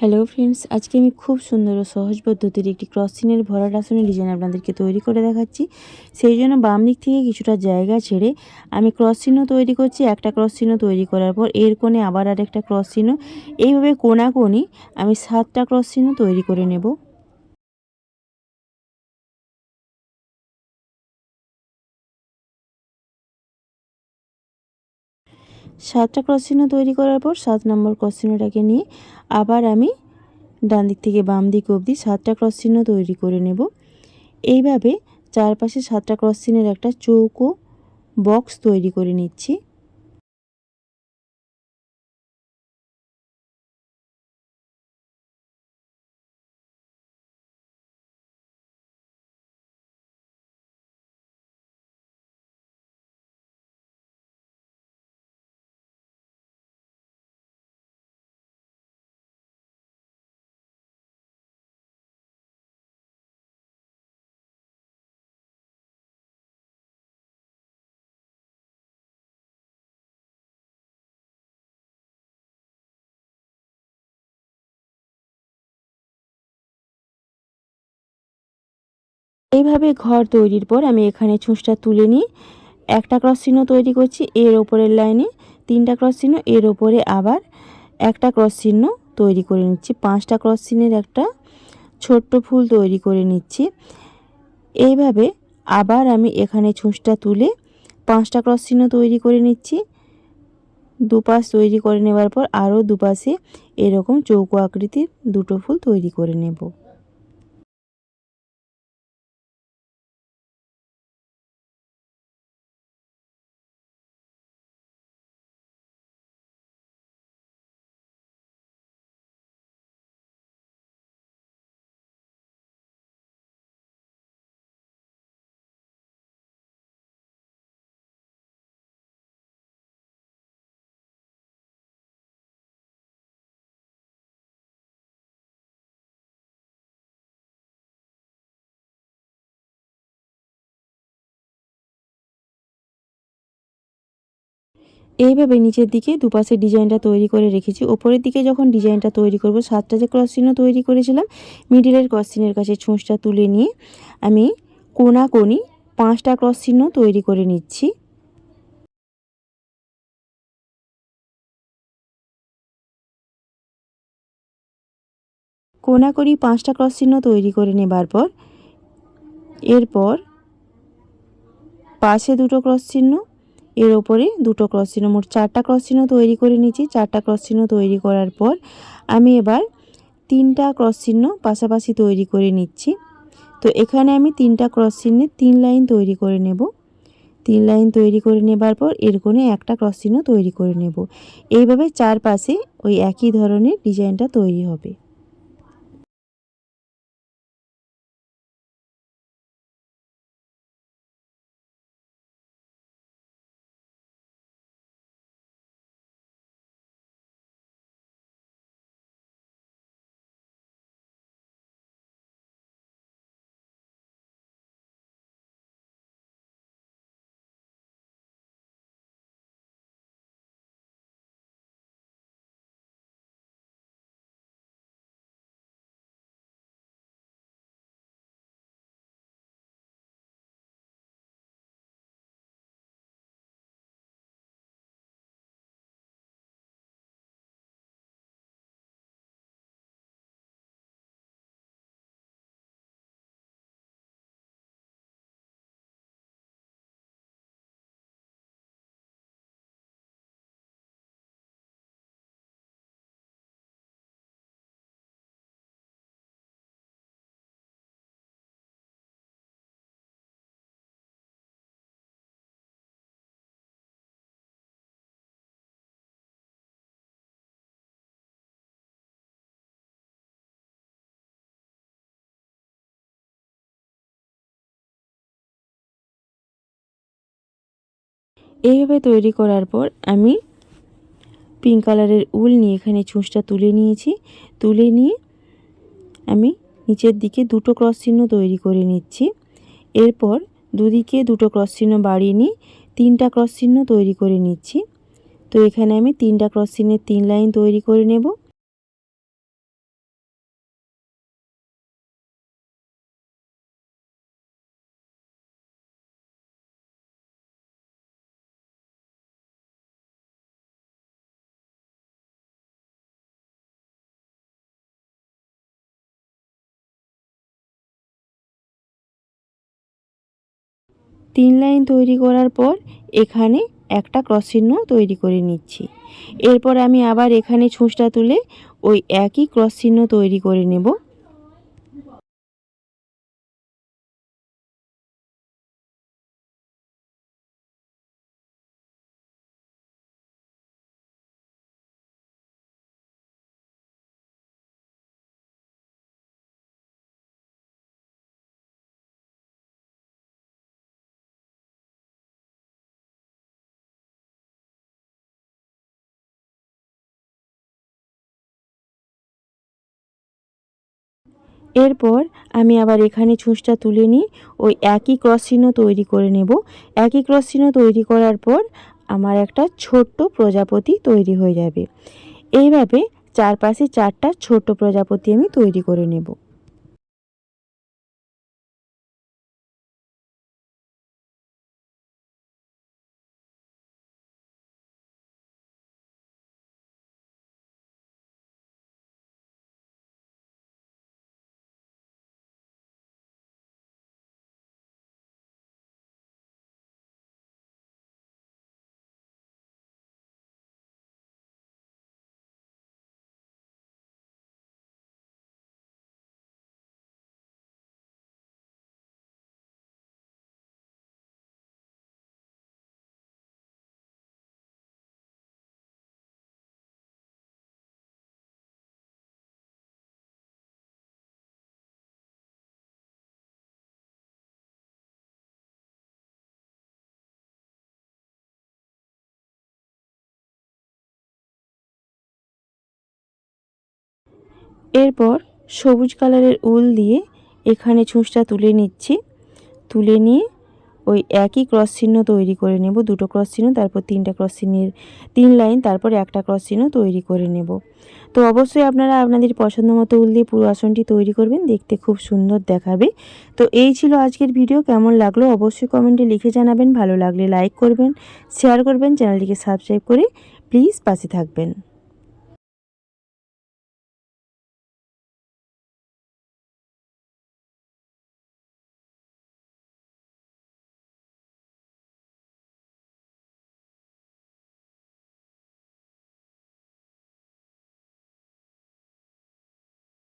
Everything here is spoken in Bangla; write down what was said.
হ্যালো ফ্রেন্ডস আজকে আমি খুব সুন্দর ও সহজ পদ্ধতির একটি ক্রস সিনের ভরাট আসনের ডিজাইন আপনাদেরকে তৈরি করে দেখাচ্ছি। সেই জন্য বাম দিক থেকে কিছুটা জায়গা ছেড়ে আমি ক্রস চিহ্ন তৈরি করছি, একটা ক্রস চিহ্ন তৈরি করার পর এর কোণে আবার আরেকটা ক্রস চিহ্ন এইভাবে কোনাকোনি আমি সাতটা ক্রস চিহ্ন তৈরি করে নেব। সাতটা ক্রস চিহ্ন তৈরি করার পর সাত নম্বর ক্রস চিহ্নটাকে নিয়ে আবার আমি ডান দিক থেকে বাম দিক অবধি সাতটা ক্রস চিহ্ন তৈরি করে নেব। এইভাবে চারপাশে সাতটা ক্রস চিহ্নের একটা চৌকো বক্স তৈরি করে নিচ্ছি। এইভাবে ঘর তৈরির পর আমি এখানে ছুঁচটা তুলে নিই। একটা ক্রস চিহ্ন তৈরি করছি এর ওপরের লাইনে, তিনটা ক্রস চিহ্ন এর ওপরে আবার একটা ক্রস চিহ্ন তৈরি করে নিচ্ছি। পাঁচটা ক্রস চিহ্নের একটা ছোট্ট ফুল তৈরি করে নিচ্ছি। এইভাবে আবার আমি এখানে ছুঁচটা তুলে পাঁচটা ক্রস চিহ্ন তৈরি করে নিচ্ছি। দুপাশ তৈরি করে নেবার পর আরও দুপাশে এরকম চৌকো আকৃতির দুটো ফুল তৈরি করে নেব। এইভাবে নিচের দিকে দুপাশে ডিজাইনটা তৈরি করে রেখেছি। ওপরের দিকে যখন ডিজাইনটা তৈরি করব, সাতটা যে ক্রস চিহ্ন তৈরি করেছিলাম মিডিলের ক্রস চিহ্নের কাছে ছুঁচটা তুলে নিয়ে আমি কোনা কোনি পাঁচটা ক্রস চিহ্ন তৈরি করে নিচ্ছি। কোনা করি পাঁচটা ক্রস চিহ্ন তৈরি করে নেবার পর, এরপর পাশে দুটো ক্রস চিহ্ন এর ওপরে দুটো ক্রস চিহ্ন, মোট চারটা ক্রস চিহ্ন তৈরি করে নিয়েছি। চারটা ক্রস চিহ্ন তৈরি করার পর আমি এবার তিনটা ক্রস চিহ্ন পাশাপাশি তৈরি করে নিচ্ছি। তো এখানে আমি তিনটা ক্রস চিহ্নের তিন লাইন তৈরি করে নেব। তিন লাইন তৈরি করে নেবার পর এর কোণে একটা ক্রস চিহ্ন তৈরি করে নেব। এইভাবে চারপাশে ওই একই ধরনের ডিজাইনটা তৈরি হবে। এইভাবে তৈরি করার পর আমি পিঙ্ক কালারের উল নিয়ে এখানে ছুঁচটা তুলে নিয়েছি। তুলে নিয়ে আমি নিচের দিকে দুটো ক্রস চিহ্ন তৈরি করে নিচ্ছি। এরপর দুদিকে দুটো ক্রস চিহ্ন বাড়িয়ে নিই তিনটা ক্রস চিহ্ন তৈরি করে নিচ্ছি। তো এখানে আমি তিনটা ক্রস চিহ্নের তিন লাইন তৈরি করে নেব। তিন লাইন তৈরি করার পর এখানে একটা ক্রস চিহ্ন তৈরি করে নিচ্ছি। এরপর আমি আবার এখানে ছুঁচটা তুলে ওই একই ক্রস চিহ্ন তৈরি করে নেব। এরপর আমি আবার এখানে ছুঁচটা তুলে নিই, ওই একই ক্রস চিহ্ন তৈরি করে নেব। একই ক্রস চিহ্ন তৈরি করার পর আমার একটা ছোট্ট প্রজাপতি তৈরি হয়ে যাবে। এইভাবে চারপাশে চারটা ছোট্ট প্রজাপতি আমি তৈরি করে নেব। এরপর সবুজ কালারের উল দিয়ে এখানে ছুঁচটা তুলে নিচ্ছি। তুলে নিয়ে ওই একই ক্রস চিহ্ন তৈরি করে নেব। দুটো ক্রস চিহ্ন, তারপর তিনটা ক্রস চিহ্নের তিন লাইন তারপর একটা ক্রস চিহ্ন তৈরি করে নেব। তো অবশ্যই আপনারা আপনাদের পছন্দ মতো উল দিয়ে পুরো আসনটি তৈরি করবেন। দেখতে খুব সুন্দর দেখাবে। তো এই ছিল আজকের ভিডিও কেমন লাগল অবশ্যই কমেন্টে লিখে জানাবেন। ভালো লাগলে লাইক করবেন শেয়ার করবেন। চ্যানেলটিকে সাবস্ক্রাইব করে প্লিজ পাশে থাকবেন।